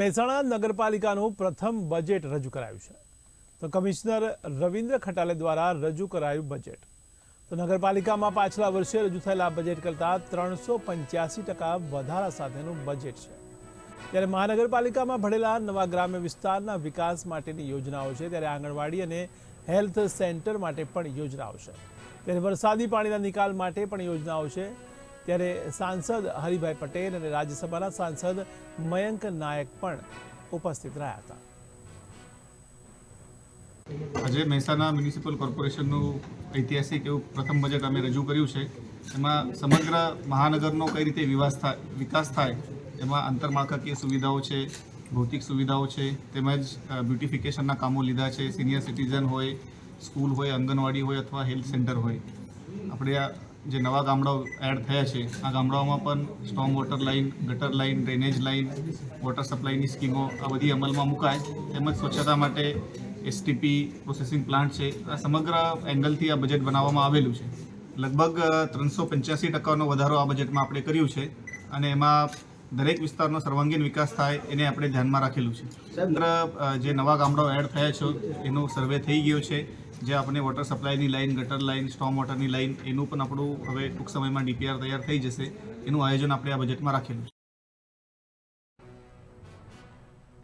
મહેસાણા નગરપાલિકાનું પ્રથમ બજેટ રજૂ કરાયું છે. તો કમિશનર રવિન્દ્ર ખટાલે દ્વારા રજૂ કરાયું બજેટ. તો નગરપાલિકામાં પાછલા વર્ષે રજૂ થયેલા બજેટ કરતાં ત્રણસો પંચ્યાસી ટકા વધારા સાથેનું બજેટ છે. ત્યારે મહાનગરપાલિકામાં ભળેલા નવા ગ્રામ્ય વિસ્તારના વિકાસ માટેની યોજનાઓ છે. ત્યારે આંગણવાડી અને હેલ્થ સેન્ટર માટે પણ યોજનાઓ છે. ત્યારે વરસાદી પાણીના નિકાલ માટે પણ યોજનાઓ છે. ત્યારે સાંસદ હરિભાઈ પટેલ અને રાજ્યસભાના સાંસદ મયંક નાયક પણ ઉપસ્થિત રહ્યા હતા. આજે મહેસાણા મ્યુનિસિપલ કોર્પોરેશનનું ઐતિહાસિક એવું પ્રથમ બજેટ અમે રજૂ કર્યું છે. એમાં સમગ્ર મહાનગરનો કઈ રીતે વિવાસ થાય વિકાસ થાય, એમાં આંતરમાળખાકીય સુવિધાઓ છે, ભૌતિક સુવિધાઓ છે, તેમજ બ્યુટિફિકેશનના કામો લીધા છે. સિનિયર સિટીઝન હોય, સ્કૂલ હોય, આંગણવાડી હોય અથવા હેલ્થ સેન્ટર હોય. આપણે આ જે નવા ગામડાઓ એડ થયા છે આ ગામડાઓમાં પણ સ્ટોમ વોટર લાઇન ગટર લાઇન ડ્રેનેજ લાઇન વોટર સપ્લાયની સ્કીમો આ બધી અમલમાં મુકાય. તેમજ સ્વચ્છતા માટે એસટીપી પ્રોસેસિંગ પ્લાન્ટ છે. આ સમગ્ર એંગલથી આ બજેટ બનાવવામાં આવેલું છે. લગભગ ત્રણસો પંચ્યાસી ટકાનો વધારો આ બજેટમાં આપણે કર્યું છે અને એમાં દરેક વિસ્તારનો સર્વાંગીણ વિકાસ થાય એને આપણે ધ્યાનમાં રાખેલું છે. સમગ્ર જે નવા ગામડાઓ એડ થયા છે એનો સર્વે થઈ ગયો છે. જે આપણે વોટર સપ્લાયની લાઇન ગટર લાઇન સ્ટોમ વોટરની લાઇન એનું પણ આપણું હવે ટૂંક સમયમાં ડીપીઆર તૈયાર થઈ જશે. એનું આયોજન આપણે આ બજેટમાં રાખેલું છે.